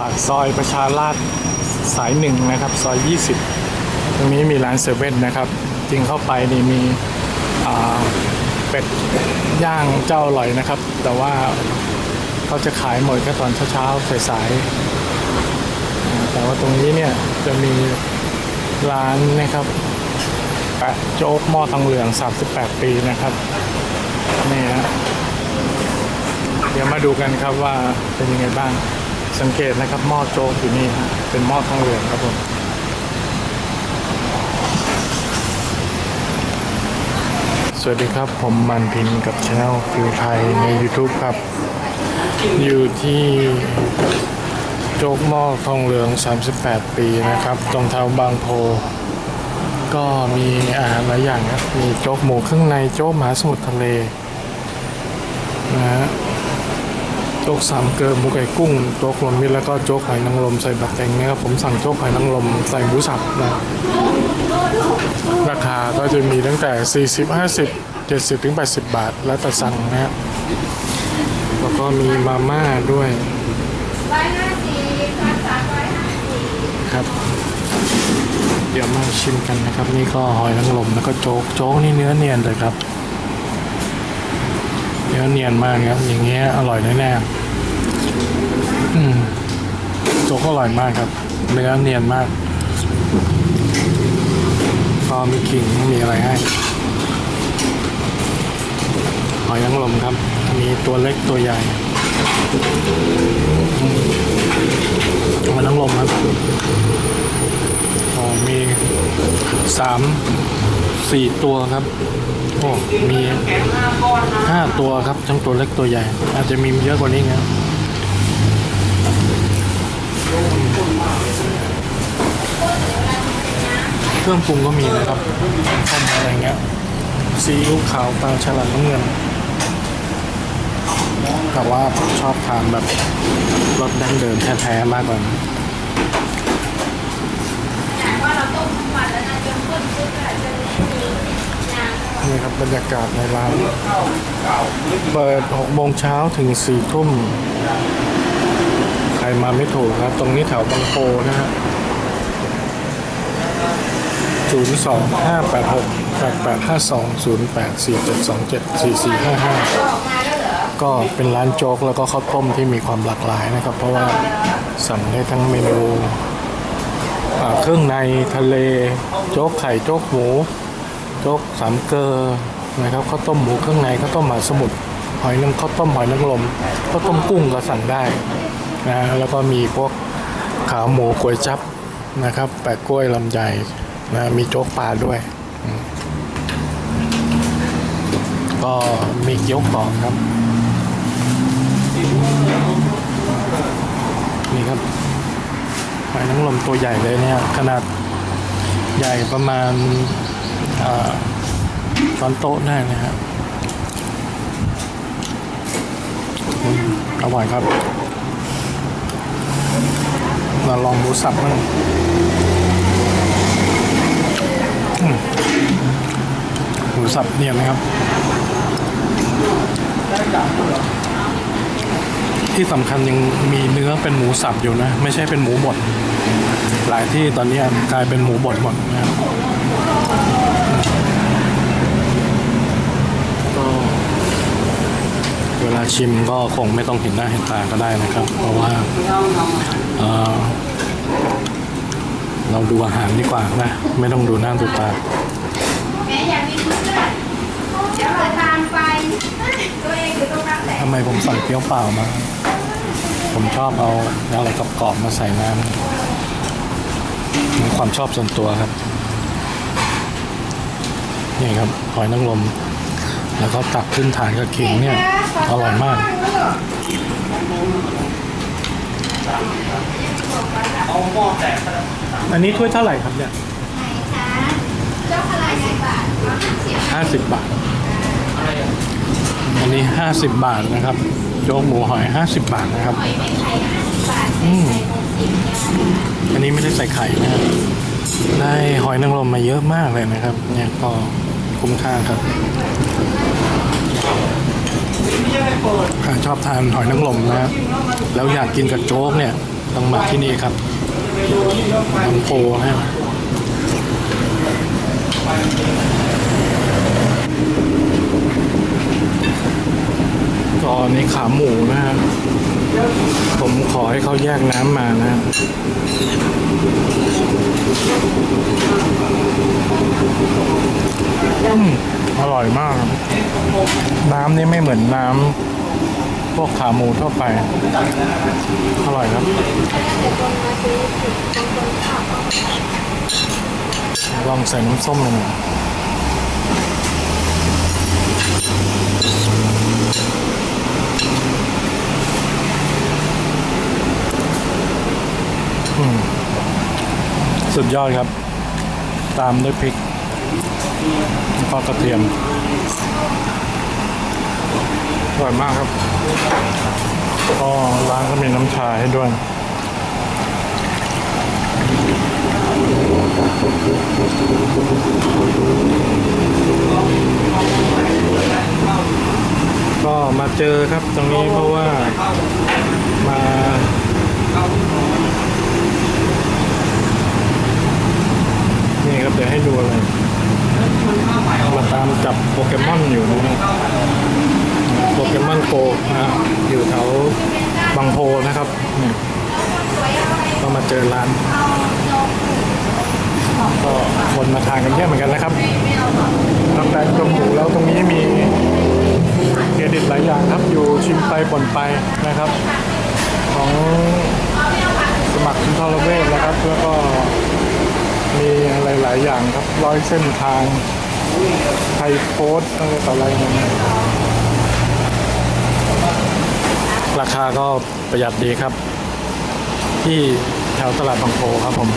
ปากซอยประชาราษสายหนึ่งนะครับ ซอย 20 ตรงนี้มีร้านเซเว่นนะครับ จริงเข้าไปนี่มีเป็ดย่างเจ้าอร่อยนะครับ แต่ว่าเขาจะขายหมดแค่ตอนเช้าๆสายๆแต่ว่าตรงนี้เนี่ยจะมีร้านนะครับแปะโจ๊กหม้อทองเหลือง 38 ปีนะครับนี่ฮะเดี๋ยวมาดูกันครับว่าเป็นยังไงบ้าง สังเกตนะครับหม้อโจ๊กอยู่นี่ฮะเป็นหม้อทองเหลืองครับผมสวัสดีครับผมมันพินกับช anel ฟิวไทยใน YouTube ครับ อยู่ที่โจ๊กหม้อทองเหลือง 38 ปีนะครับ ตรงแถวบางโพ ก็มีอาหารหลายอย่างครับมีโจ๊กหมูเครื่องในโจ๊กมาสมุทรทะเลนะฮะ โจ๊กสามเกลือหมูไก่กุ้งโจ๊กรวมมิตรแล้วก็โจ๊กหอยนางรมใส่บักแตงนะครับผมสั่งโจ๊กหอยนางรมใส่หมูสับนะราคาก็จะมีตั้งแต่ 40 50 70ถึง80 บาท แล้วแต่สั่งนะฮะแล้วก็มีมาม่าด้วยครับเดี๋ยวมาชิมกันนะครับ นี่ก็หอยนางรมแล้วก็โจ๊กโจ๊กนี่เนื้อเนียนเลยครับ นื้อเนียนมากครับ อย่างเงี้ยอร่อยแน่ๆอืมโจ๊กอร่อยมากครับ เนื้อเนียนมากก็มีขิงมีอะไรให้หอยนางรมครับ มีตัวเล็กตัวใหญ่มหอยนางรมครับอ๋อมีสาม สี่ตัวครับโอ้มีห้าตัวครับ ทั้งตัวเล็กตัวใหญ่ อาจจะมีเยอะกว่านี้ครับเครื่องปรุงก็มีนะครับต้มอะไรเงี้ยซีอิ๊วขาวปลาฉลามน้ำเงิน แต่ว่าผมชอบทานแบบรสดั้งเดิมแท้ๆมากกว่านะ แต่ว่าเราต้มทั้งวันแล้วนะจนข้นซุปอะจะมีน้ำ นี่ค รับรรยากาศในร้าน เปิด6โมงเช้าถึง4ทุ่ม ใครมาไม่ถูกครับตรงนี้แถวบางโพนะฮะ0 2 5 8 6 8 8 5 2 0 8 4 7 2 7 4 4 5ออกมาแล้วเหรอ5ก็เป็นร้านโจ๊กแล้วก็ข้าวต้มที่มีความหลากหลายนะครับ เพราะว่าสั่งได้ทั้งเมนูเครื่องในทะเล โจ๊กไข่ โจ๊กหมู จ๊กสามเกลอนะครับข้าวต้มหมูเครื่องในข้าวต้มหมาสมุทรหอยนางข้าวต้มหอยนางรมข้าวต้มกุ้งก็สั่งได้นะแล้วก็มีพวกขาหมูก๋วยจับนะครับ แปะกล้วยลำไยนะมีโจ๊กปลาด้วย ก็มีเกี๊ยวกรอบครับนี่ครับหอยนางรมตัวใหญ่เลยเนี่ย ขนาดใหญ่ประมาณ ช้อนโต๊ะได้นะฮะอืมอร่อยครับมาลองหมูสับมั่งหมูสับเนี่ยนะครับ ที่สำคัญยังมีเนื้อเป็นหมูสับอยู่นะ ไม่ใช่เป็นหมูบด หลายที่ตอนนี้กลายเป็นหมูบดหมดนะครับ ก็เว ลาชิมก็คงไม่ต้องเห็นหน้าเห็นตาก็ได้นะครับ เพราะว่าเเราดูอาหารดีกว่านะ ไม่ต้องดูหน้าดูตาแม่อยากมีเพื่อนเดี๋ยวเราตามไปตัวเองอยู่ตรงนั้นแหละทำไมผมสั่งเกี๊ยวเปล่ามา ผมชอบเอาอะไรกรอบๆมาใส่น้ำมีความชอบส่วนตัวครับ นี่ครับหอยนางรม แล้วก็ตักขึ้นฐานกับขิงเนี่ยอร่อยมากอันนี้ถ้วยเท่าไหร่ครับเนี่ยห้าอะไรในบาทสิบาสิบาท อันนี้ห้าสิบบาทนะครับโจ๊กหมูหอยห้าสิบบาทนะครับอืมอันนี้ไม่ได้ใส่ไข่นะครับได้หอยนางรมมาเยอะมากเลยนะครับ เนี่ยก็คุ้มค่าครับ ชอบทานหอยนางรมนะแล้วอยากกินกับโจ๊กเนี่ยต้องมาที่นี่ครับบางโพฮะก็อันนี้ขาหมูนะฮะผมขอให้เขาแยกน้ำมานะฮะอืมอ ร่อยมาก น้ำนี่ไม่เหมือนน้ำพวกขาหมูทั่วไป อร่อยครับลองใส่น้ำส้มหน่อยสุดยอดครับ ตามด้วยพริก แล้วก็กระเทียมอร่อยมากครับก็ร้านก็มีน้ำชาให้ด้วยก็มาเจอครับตรงนี้เพราะว่านี่ครับเดี๋ยวให้ดูอะไรมาตามจับโปเกมอนอยู่นะฮะโปเกมอนโกนะฮะอยู่แถวบางโพนะ ครับเนี่ยก็มาเจอร้าน ก็คนมาทานกันเยอะเหมือนกันนะครับนอกจากจมหมูแล้วตรงนี้มีเครดิตหลายอย่างครับอยู่ชิมไปบ่นไปนะครับ ของสมัครคุณทรเวศนะครับ แล้วก็มีอะไรหลายอย่างครับร้อยเส้นทางไทยโพสต์อะไรต่ออะไรเนี่ย ราคาก็ประหยัดดีครับ ที่แถวตลาดบางโพครับผม